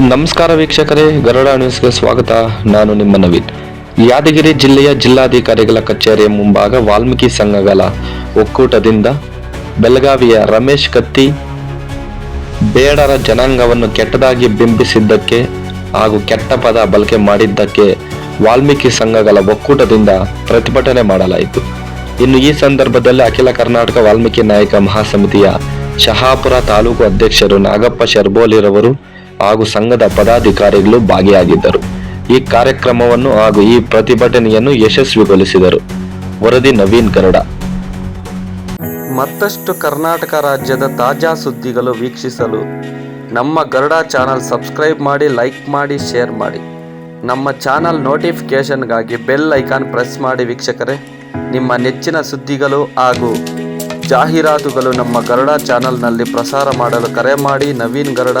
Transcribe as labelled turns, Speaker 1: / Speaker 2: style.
Speaker 1: ನಮಸ್ಕಾರ ವೀಕ್ಷಕರೇ, ಗರುಡ ನ್ಯೂಸ್ಗೆ ಸ್ವಾಗತ. ನಾನು ನಿಮ್ಮ ನವೀನ್. ಯಾದಗಿರಿ ಜಿಲ್ಲೆಯ ಜಿಲ್ಲಾಧಿಕಾರಿಗಳ ಕಚೇರಿಯ ಮುಂಭಾಗ ವಾಲ್ಮೀಕಿ ಸಂಘಗಳ ಒಕ್ಕೂಟದಿಂದ ಬೆಳಗಾವಿಯ ರಮೇಶ್ ಕತ್ತಿ ಬೇಡರ ಜನಾಂಗವನ್ನು ಕೆಟ್ಟದಾಗಿ ಬಿಂಬಿಸಿದ್ದಕ್ಕೆ ಹಾಗೂ ಕೆಟ್ಟ ಪದ ಬಳಕೆ ಮಾಡಿದ್ದಕ್ಕೆ ವಾಲ್ಮೀಕಿ ಸಂಘಗಳ ಒಕ್ಕೂಟದಿಂದ ಪ್ರತಿಭಟನೆ ಮಾಡಲಾಯಿತು. ಇನ್ನು ಈ ಸಂದರ್ಭದಲ್ಲಿ ಅಖಿಲ ಕರ್ನಾಟಕ ವಾಲ್ಮೀಕಿ ನಾಯಕ ಮಹಾಸಮಿತಿಯ ಶಹಾಪುರ ತಾಲೂಕು ಅಧ್ಯಕ್ಷರು ನಾಗಪ್ಪ ಶರ್ಬೋಲಿರವರು ಹಾಗೂ ಸಂಘದ ಪದಾಧಿಕಾರಿಗಳು ಭಾಗಿಯಾಗಿದ್ದರು. ಈ ಕಾರ್ಯಕ್ರಮವನ್ನು ಹಾಗೂ ಈ ಪ್ರತಿಭಟನೆಯನ್ನು ಯಶಸ್ವಿಗೊಳಿಸಿದರು. ವರದಿ ನವೀನ್ ಗರುಡ
Speaker 2: ಮತ್ತಷ್ಟು ಕರ್ನಾಟಕ ರಾಜ್ಯದ ತಾಜಾ ಸುದ್ದಿಗಳು ವೀಕ್ಷಿಸಲು ನಮ್ಮ ಗರುಡ ಚಾನಲ್ ಸಬ್ಸ್ಕ್ರೈಬ್ ಮಾಡಿ, ಲೈಕ್ ಮಾಡಿ, ಶೇರ್ ಮಾಡಿ. ನಮ್ಮ ಚಾನಲ್ ನೋಟಿಫಿಕೇಷನ್ಗಾಗಿ ಬೆಲ್ ಐಕಾನ್ ಪ್ರೆಸ್ ಮಾಡಿ ವೀಕ್ಷಕರೇ. ನಿಮ್ಮ ನೆಚ್ಚಿನ ಸುದ್ದಿಗಳು ಹಾಗೂ ಜಾಹೀರಾತುಗಳು ನಮ್ಮ ಗರುಡ ಚಾನಲ್ನಲ್ಲಿ ಪ್ರಸಾರ ಮಾಡಲು ಕರೆ ಮಾಡಿ. Naveen Garuda